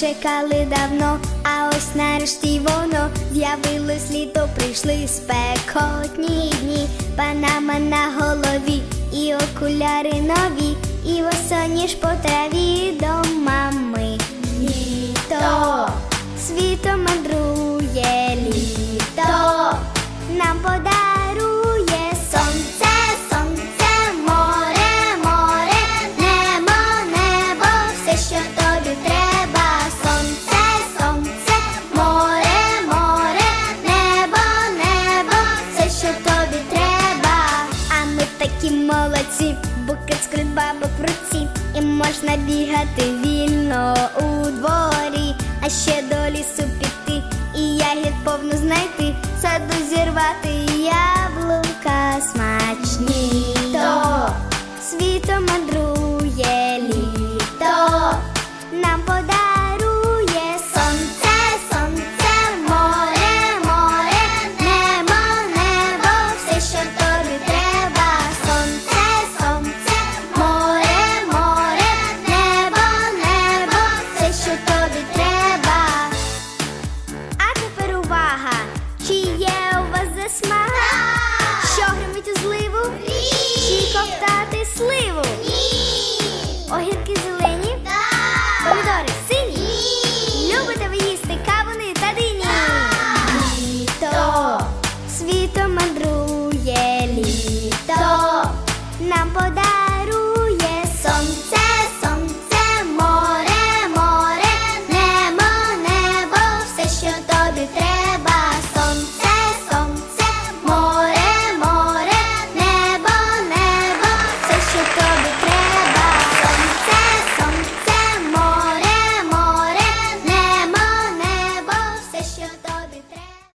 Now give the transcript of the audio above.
чекали давно, а ось нарешті воно. З'явилось літо, прийшли спекотні дні, панама на голові, і окуляри нові, і восоні ж по траві до мами. Літо світом мандрує можна бігати вільно у дворі, а ще до лісу піти, і ягід повну знайти, саду зірвати яблука смачні. То світом 어이